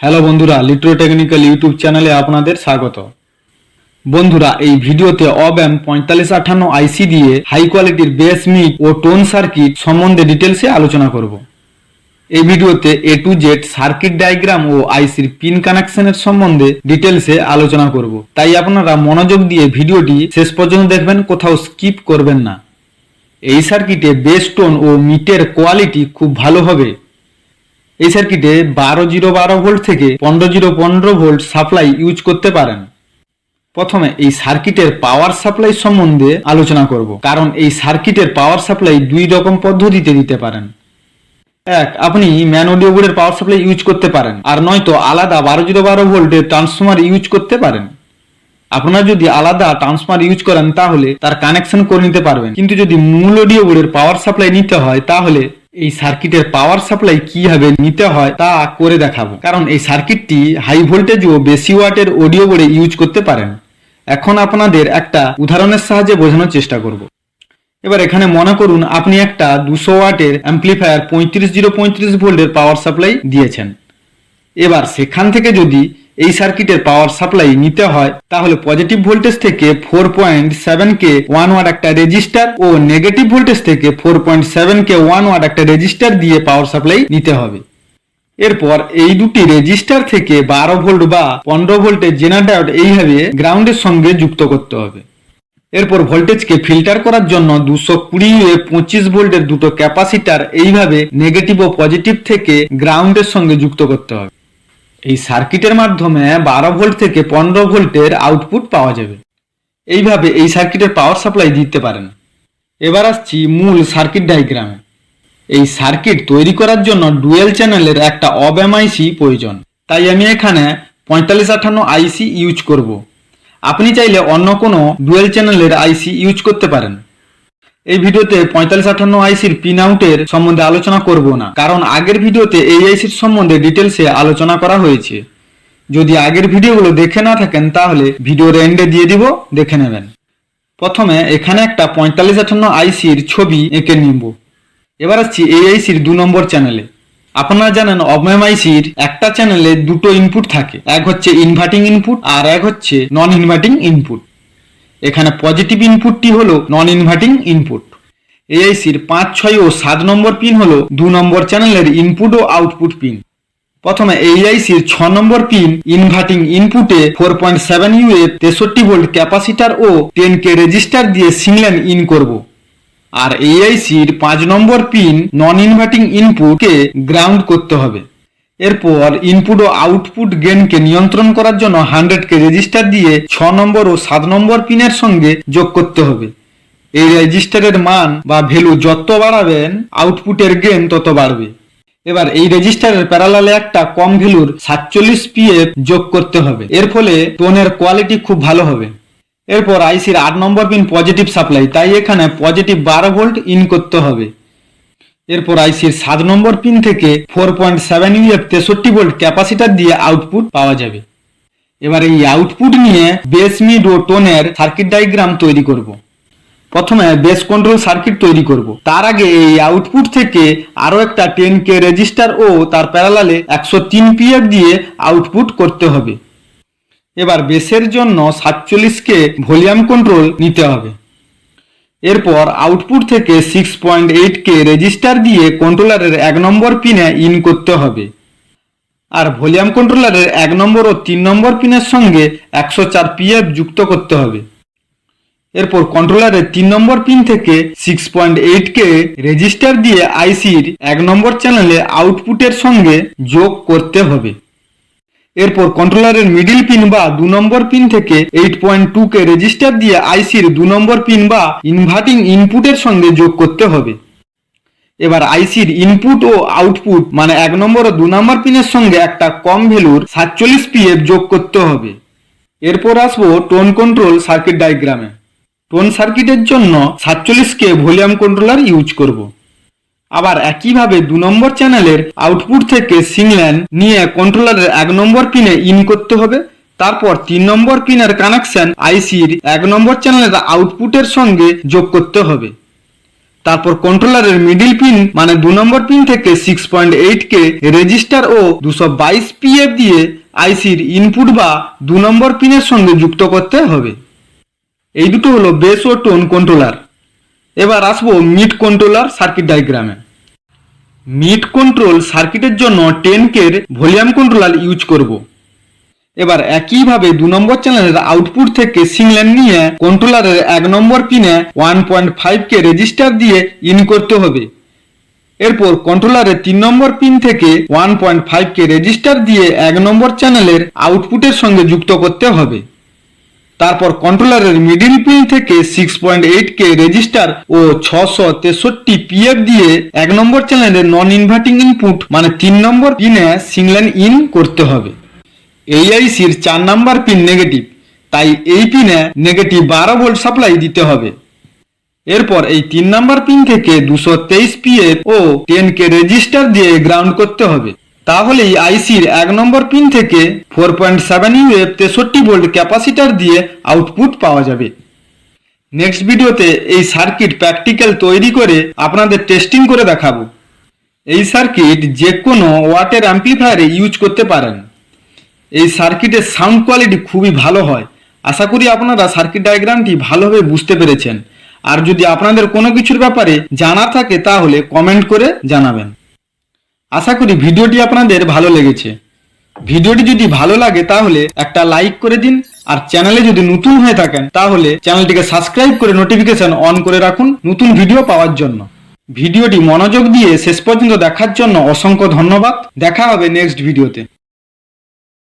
Hello বন্ধুরা লিট্রো technical YouTube চ্যানেলে আপনাদের স্বাগত। বন্ধুরা, এই ভিডিওতে অব্যাম পঁয়তাল্লিশ আঠান্ন আইসি দিয়ে হাই কোয়ালিটির বেস মিট ও টোন সার্কিট সম্বন্ধে ডিটেলসে আলোচনা করব। এই ভিডিওতে A to Z circuit diagram ও আইসির পিন কানেকশনের সম্বন্ধে ডিটেলসে আলোচনা করব। তাই আপনারা মনোযোগ দিয়ে ভিডিওটি শেষ পর্যন্ত দেখবেন, কোথাও স্কিপ করবেন না। এই সার্কিটে বেস টোন ও মিটের কোয়ালিটি খুব ভালো হবে। এই সার্কিটে বারো জিরো বারো ভোল্ট থেকে পনেরো জিরো পনেরো ভোল্ট সাপ্লাই ইউজ করতে পারেন। প্রথমে এই সার্কিটের পাওয়ার সাপ্লাই সম্বন্ধে আলোচনা করব। কারণ এই সার্কিটের পাওয়ার সাপ্লাই দুই রকম পদ্ধতিতে দিতে পারেন। এক, আপনি ম্যান অডিও বোর্ডের পাওয়ার সাপ্লাই ইউজ করতে পারেন, আর নয়তো আলাদা বারো জিরো বারো ভোল্টের ট্রান্সফর্মার ইউজ করতে পারেন। আপনারা যদি আলাদা ট্রান্সফর্মার ইউজ করেন, তাহলে তার কানেকশন করে নিতে পারবেন। কিন্তু যদি মূল অডিও বোর্ডের পাওয়ার সাপ্লাই নিতে হয়, তাহলে এই সার্কিটের পাওয়ার সাপ্লাই কীভাবে নিতে হয় তা করে দেখাবো। কারণ এই সার্কিটটি হাই ভোল্টেজ ও বেশি ওয়াটের অডিও বোর্ডে ইউজ করতে পারেন। এখন আপনাদের একটা উদাহরণের সাহায্যে বোঝানোর চেষ্টা করব। এবার এখানে মনে করুন, আপনি একটা দুশো ওয়াটের অ্যাম্পলিফায়ার পঁয়ত্রিশ জিরো পঁয়ত্রিশ ভোল্টের পাওয়ার সাপ্লাই দিয়েছেন। এবার সেখান থেকে যদি এই সার্কিটের পাওয়ার সাপ্লাই নিতে হয়, তাহলে পজিটিভ ভোল্টেজ থেকে four point seven K one watt একটা রেজিস্টার ও নেগেটিভ ভোল্টেজ থেকে four point seven K one watt একটা রেজিস্টার দিয়ে পাওয়ার সাপ্লাই নিতে হবে। এরপর এই দুটি রেজিস্টার থেকে বারো ভোল্ট বা পনেরো ভোল্টের জেনারেটর এইভাবে গ্রাউন্ডের সঙ্গে যুক্ত করতে হবে। এরপর ভোল্টেজকে ফিল্টার করার জন্য দুশো কুড়ি পঁচিশ ভোল্টের দুটো ক্যাপাসিটার এইভাবে নেগেটিভ ও পজিটিভ থেকে গ্রাউন্ডের সঙ্গে যুক্ত করতে হবে। এই সার্কিটের মাধ্যমে বারো ভোল্ট থেকে পনেরো ভোল্টের আউটপুট পাওয়া যাবে। এইভাবে এই সার্কিটের পাওয়ার সাপ্লাই দিতে পারেন। এবার আসছি মূল সার্কিট ডায়াগ্রামে এই সার্কিট তৈরি করার জন্য ডুয়েল চ্যানেলের একটা অব্যাম আইসি প্রয়োজন। তাই আমি এখানে পঁয়তাল্লিশ আঠান্ন আইসি ইউজ করব। আপনি চাইলে অন্য কোনো ডুয়েল চ্যানেলের আইসি ইউজ করতে পারেন। এই ভিডিওতে পঁয়তাল্লিশ আঠান্ন আইসির পিন আউটের সম্বন্ধে আলোচনা করব না, কারণ আগের ভিডিওতে এই আইসির সম্বন্ধে ডিটেলসে আলোচনা করা হয়েছে। যদি আগের ভিডিওগুলো দেখে না থাকেন, তাহলে ভিডিওর এন্ডে দিয়ে দিব, দেখে নেবেন। প্রথমে এখানে একটা পঁয়তাল্লিশ আঠান্ন আইসির ছবি এঁকে নিব। এবার আসছি এই আইসির দু নম্বর চ্যানেলে আপনারা জানেন অবমেম আইসির একটা চ্যানেলে দুটো ইনপুট থাকে। এক হচ্ছে ইনভার্টিং ইনপুট আর এক হচ্ছে নন ইনভার্টিং ইনপুট এখানে পজিটিভ ইনপুটটি হলো নন ইনভার্টিং ইনপুট এআইসির পাঁচ, ছয় ও সাত নম্বর পিন হলো দু নম্বর চ্যানেলের ইনপুট ও আউটপুট পিন প্রথমে এইআইসির ছ নম্বর পিন ইনভার্টিং ইনপুটে ফোর পয়েন্ট সেভেন ইউ এর তেষট্টি ভোল্ট ক্যাপাসিটার ও টেন কে রেজিস্টার দিয়ে সিংলেন ইন করব। আর এইআইসির পাঁচ নম্বর পিন নন ইনভার্টিং ইনপুটকে গ্রাউন্ড করতে হবে। এরপর ইনপুট ও আউটপুট গেনকে নিয়ন্ত্রণ করার জন্য হান্ড্রেড কে রেজিস্টার দিয়ে ছ নম্বর ও সাত নম্বর পিনের সঙ্গে যোগ করতে হবে। এই রেজিস্টারের মান বা ভ্যালু যত বাড়াবেন আউটপুটের গেন তত বাড়বে। এবার এই রেজিস্টারের প্যারালালে একটা কম ভ্যালুর সাতচল্লিশ পিএফ যোগ করতে হবে। এর ফলে টোনের কোয়ালিটি খুব ভালো হবে। এরপর আইসির আট নম্বর পিন পজিটিভ সাপ্লাই তাই এখানে পজিটিভ বারো ভোল্ট ইন করতে হবে। এরপর আইসির সাত নম্বর পিন থেকে ফোর পয়েন্ট সেভেন ইউএফ তেষট্টি ভোল্ট ক্যাপাসিটার দিয়ে আউটপুট পাওয়া যাবে। এবার এই আউটপুট নিয়ে বেস মিড ও টোনের সার্কিট ডায়াগ্রাম তৈরি করব। প্রথমে বেস কন্ট্রোল সার্কিট তৈরি করব। তার আগে এই আউটপুট থেকে আরও একটা টেন কে রেজিস্টার ও তার প্যারালালে একশো তিন পিএফ দিয়ে আউটপুট করতে হবে। এবার বেসের জন্য সাতচল্লিশকে ভলিউম কন্ট্রোল নিতে হবে। এরপর আউটপুট থেকে সিক্স পয়েন্ট এইটকে রেজিস্টার দিয়ে কন্ট্রোলারের এক নম্বর পিনে ইন করতে হবে। আর ভলিউম কন্ট্রোলারের এক নম্বর ও তিন নম্বর পিনের সঙ্গে একশো চার পিএফ যুক্ত করতে হবে। এরপর কন্ট্রোলারের তিন নম্বর পিন থেকে six point eight K resistor দিয়ে আইসির এক নম্বর চ্যানেলে আউটপুটের সঙ্গে যোগ করতে হবে। এরপর কন্ট্রোলারের মিডিল পিন বা দু নম্বর পিন থেকে eight point two K resistor দিয়ে আইসির দু নম্বর পিন বা ইনভার্টিং ইনপুটের সঙ্গে যোগ করতে হবে। এবার আইসির ইনপুট ও আউটপুট মানে এক নম্বর ও দু নম্বর পিনের সঙ্গে একটা কম ভ্যালুর সাতচল্লিশ পিএফ যোগ করতে হবে। এরপর আসব টোন কন্ট্রোল সার্কিট ডায়াগ্রামে টোন সার্কিটের জন্য সাতচল্লিশ কে ভলিউম কন্ট্রোলার ইউজ করব। আবার একইভাবে দু নম্বর চ্যানেলের আউটপুট থেকে সিংল্যান নিয়ে কন্ট্রোলারের এক নম্বর পিনে ইন করতে হবে। তারপর তিন নম্বর পিনের কানেকশন আইসির এক নম্বর চ্যানেলের আউটপুটের সঙ্গে যোগ করতে হবে। তারপর কন্ট্রোলারের মিডিল পিন মানে দু নম্বর পিন থেকে six point eight K resistor ও দুশো বাইশ পিএফ দিয়ে আইসির ইনপুট বা দু নম্বর পিনের সঙ্গে যুক্ত করতে হবে। এই দুটো হলো বেস ও টোন কন্ট্রোলার এবার আসব মিড কন্ট্রোলার সার্কিট ডায়াগ্রামে মিড কন্ট্রোল সার্কিটের জন্য টেন কের ভলিউম কন্ট্রোলার ইউজ করব। এবার একইভাবে দু নম্বর চ্যানেলের আউটপুট থেকে সিগন্যাল নিয়ে কন্ট্রোলারের এক নম্বর পিনে one point five K resistor দিয়ে ইন করতে হবে। এরপর কন্ট্রোলারের তিন নম্বর পিন থেকে one point five K resistor দিয়ে এক নম্বর চ্যানেলের আউটপুটের সঙ্গে যুক্ত করতে হবে। তারপর কন্ট্রোলারের মিডিল পিন থেকে six point eight K resistor ও ছশো তেষট্টি পিএফ দিয়ে এক নম্বর চ্যানেলের নন ইনভার্টিং ইনপুট মানে তিন নম্বর পিনে সিগন্যাল ইন করতে হবে। এই আইসির চার নম্বর পিন নেগেটিভ তাই এই পিনে নেগেটিভ বারো ভোল্ট সাপ্লাই দিতে হবে। এরপর এই তিন নাম্বার পিন থেকে দুশো তেইশ পিএফ ও টেন কে রেজিস্টার দিয়ে গ্রাউন্ড করতে হবে। তাহলেই আইসির এক নম্বর পিন থেকে ফোর পয়েন্ট সেভেন ইউএফ তেষট্টি ভোল্ট ক্যাপাসিটার দিয়ে আউটপুট পাওয়া যাবে। নেক্সট ভিডিওতে এই সার্কিট প্র্যাকটিক্যাল তৈরি করে আপনাদের টেস্টিং করে দেখাবো। এই সার্কিট যে কোনো ওয়াটের অ্যাম্প্লিফায়ারে ইউজ করতে পারেন। এই সার্কিটের সাউন্ড কোয়ালিটি খুবই ভালো হয়। আশা করি আপনারা সার্কিট ডায়াগ্রামটি ভালোভাবে বুঝতে পেরেছেন। আর যদি আপনাদের কোনো কিছুর ব্যাপারে জানা থাকে, তাহলে কমেন্ট করে জানাবেন। আশা করি ভিডিওটি আপনাদের ভালো লেগেছে। ভিডিওটি যদি ভালো লাগে তাহলে একটা লাইক করে দিন আর চ্যানেলে যদি নতুন হয়ে থাকেন তাহলে চ্যানেলটিকে সাবস্ক্রাইব করে নোটিফিকেশন অন করে রাখুন নতুন ভিডিও পাওয়ার জন্য। ভিডিওটি মনোযোগ দিয়ে শেষ পর্যন্ত দেখার জন্য অসংখ্য ধন্যবাদ। দেখা হবে নেক্সট ভিডিওতে।